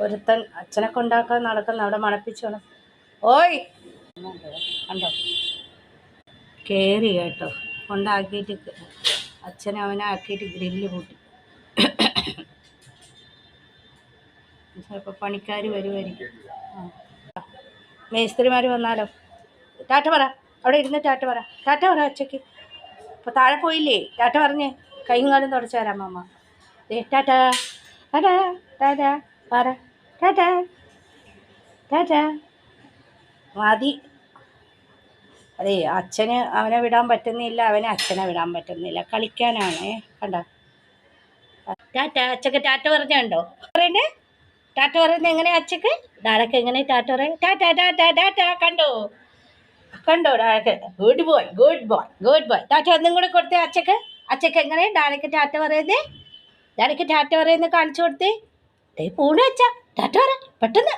ഒരുത്തൻ അച്ഛനെ കൊണ്ടാക്കാൻ നടക്കുന്ന അവിടെ മണപ്പിച്ചോണം. ഓയ്! കണ്ടോ? കേറി കേട്ടോ. കൊണ്ടാക്കിയിട്ട് അച്ഛനെ അവനെ ആക്കിയിട്ട് ഗ്രില്ല് കൂട്ടി. ചിലപ്പോൾ പണിക്കാർ വരുമായിരിക്കും മേസ്ത്രിമാർ വന്നാലോ? ടാറ്റ പറ. അവിടെ ഇരുന്ന് ടാറ്റ പറ. ടാറ്റ പറ അച്ഛക്ക് അപ്പോൾ താഴെ പോയില്ലേ? ടാറ്റ പറഞ്ഞേ. കൈയും കാലും തുടച്ചു തരാം മാമ. ടാറ്റ. ടാറ്റ. ടാറ്റ. പറ. ടാറ്റ. ടാറ്റാ. മതി. അതെ അച്ഛന് അവനെ വിടാൻ പറ്റുന്നില്ല അവനെ അച്ഛനെ വിടാൻ പറ്റുന്നില്ല. കളിക്കാനാണ് കണ്ടോ? ടാറ്റ അച്ഛക്ക് ടാറ്റ പറഞ്ഞുണ്ടോ പറയണ്ടേ ടാറ്റ പറയുന്നത് എങ്ങനെ അച്ഛക്ക്? ഡാഡക്ക് എങ്ങനെ ടാറ്റ പറയും ടാറ്റ ടാറ്റ ടാറ്റ കണ്ടോ? കണ്ടോ ഡാഡക്ക് good boy good boy good boy Tata ഒന്നും കൂടെ കൊടുത്തേ അച്ഛക്ക്. അച്ഛക്ക് എങ്ങനെ ഡാഡക്ക് ടാറ്റ പറയുന്നേ? ഡാഡക്ക് ടാറ്റ പറയുന്നത് കാണിച്ചു കൊടുത്തേ? പൂണ് അച്ഛ. ടാറ്റ പറ പെട്ടെന്ന്.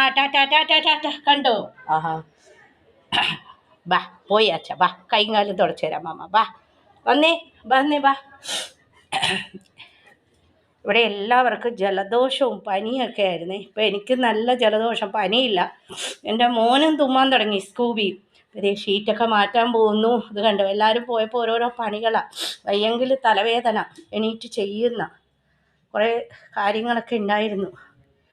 ആ ടാറ്റ ടാറ്റ ടാറ്റ കണ്ടോ? ആഹാ. ബാ പോയി അച്ഛ ബാ കൈയും കാലും തുടച്ചു തരാം മാമ ബാ. വന്നേ വന്നേ ബാ. ഇവിടെ എല്ലാവർക്കും ജലദോഷവും പനിയൊക്കെ ആയിരുന്നു. ഇപ്പം എനിക്ക് നല്ല ജലദോഷം പനിയില്ല. എന്റെ മോനും തുമ്മാൻ തുടങ്ങി സ്കൂബി. ഇതേ ഷീറ്റൊക്കെ മാറ്റാൻ പോകുന്നു. ഇത് കണ്ടു? എല്ലാവരും പോയപ്പോൾ ഓരോരോ പണികളാണ് വയ്യെങ്കിൽ തലവേദന എണീറ്റ് ചെയ്യുന്ന കുറേ കാര്യങ്ങളൊക്കെ ഉണ്ടായിരുന്നു.